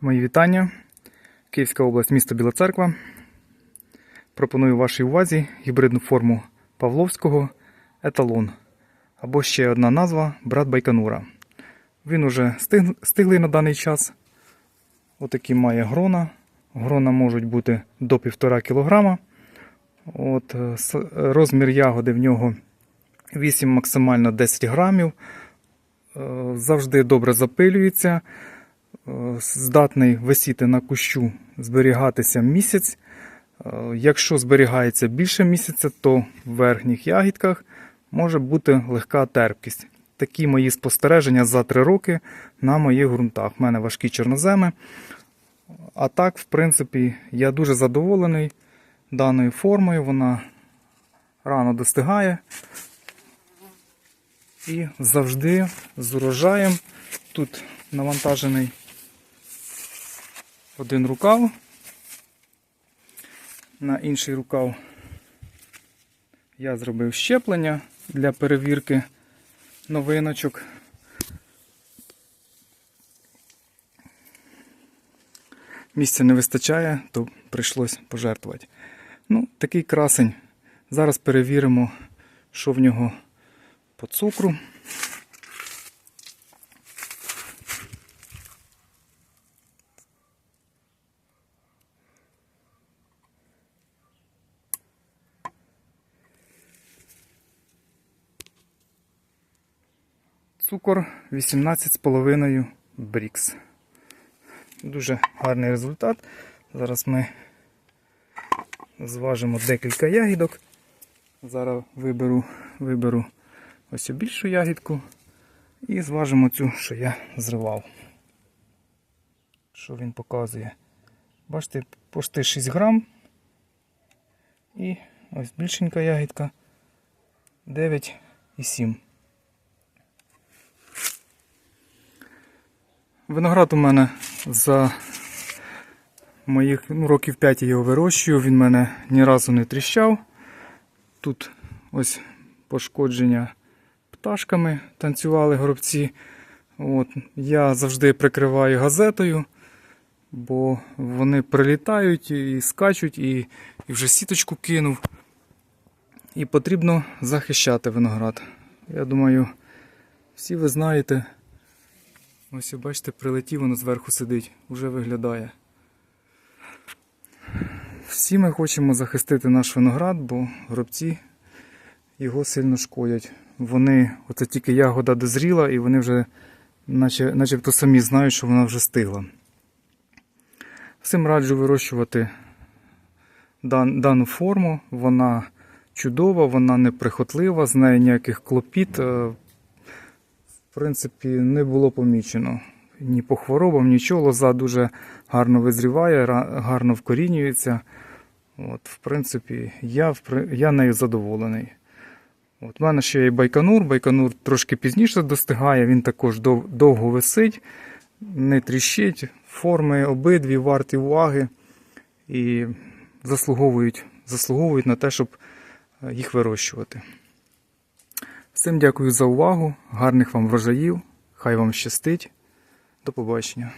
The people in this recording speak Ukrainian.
Мої вітання. Київська область, місто Біла Церква. Пропоную вашій увазі гібридну форму Павловського еталон. Або ще одна назва брат Байконура. Він уже стиг... стиглий на даний час. Отакі має грона. Грона можуть бути до 1,5 кг. От, е, розмір ягоди в нього 8 максимально 10 грамів. Е, Завжди добре запилюється. Е, здатний висіти на кущу, зберігатися місяць. Е, Якщо зберігається більше місяця, то в верхніх ягідках може бути легка терпкість. Такі мої спостереження за 3 роки на моїх ґрунтах. У мене важкі чорноземи. А так, в принципі, я дуже задоволений даною формою. Вона рано достигає. І завжди з урожаєм. Тут навантажений один рукав. На інший рукав я зробив щеплення для перевірки новиночок. Місця не вистачає, то прийшлось пожертвувати. Ну, такий красень. Зараз перевіримо, що в нього по цукру. Цукор 18,5 брікс. Дуже гарний результат. Зараз ми зважимо декілька ягідок. Зараз виберу, виберу ось більшу ягідку і зважимо цю, що я зривав. Що він показує? Бачите, почти 6 грам. І ось більшенька ягідка 9,7. Виноград у мене за моїх ну, років 5 я його вирощую, він мене ні разу не тріщав. Тут ось пошкодження пташками танцювали горобці. От, я завжди прикриваю газетою, бо вони прилітають і скачуть, і, і вже сіточку кинув. І потрібно захищати виноград. Я думаю, всі ви знаєте. Ось бачите, прилетів, воно зверху сидить, уже виглядає. Всі ми хочемо захистити наш виноград, бо гробці його сильно шкодять. Вони, оце тільки ягода дозріла, і вони вже наче, начебто самі знають, що вона вже стигла. Всім раджу вирощувати дан, дану форму. Вона чудова, вона неприхотлива, з нею ніяких клопіт. В принципі, не було помічено ні по хворобам, нічого. Лоза дуже гарно визріває, гарно вкорінюється. От, в принципі, я, я нею задоволений. От, у мене ще є байконур. Байконур трошки пізніше достигає, він також дов- довго висить, не тріщить. Форми обидві варті уваги і заслуговують, заслуговують на те, щоб е, їх вирощувати. Всім дякую за увагу, гарних вам врожаїв, хай вам щастить. До побачення.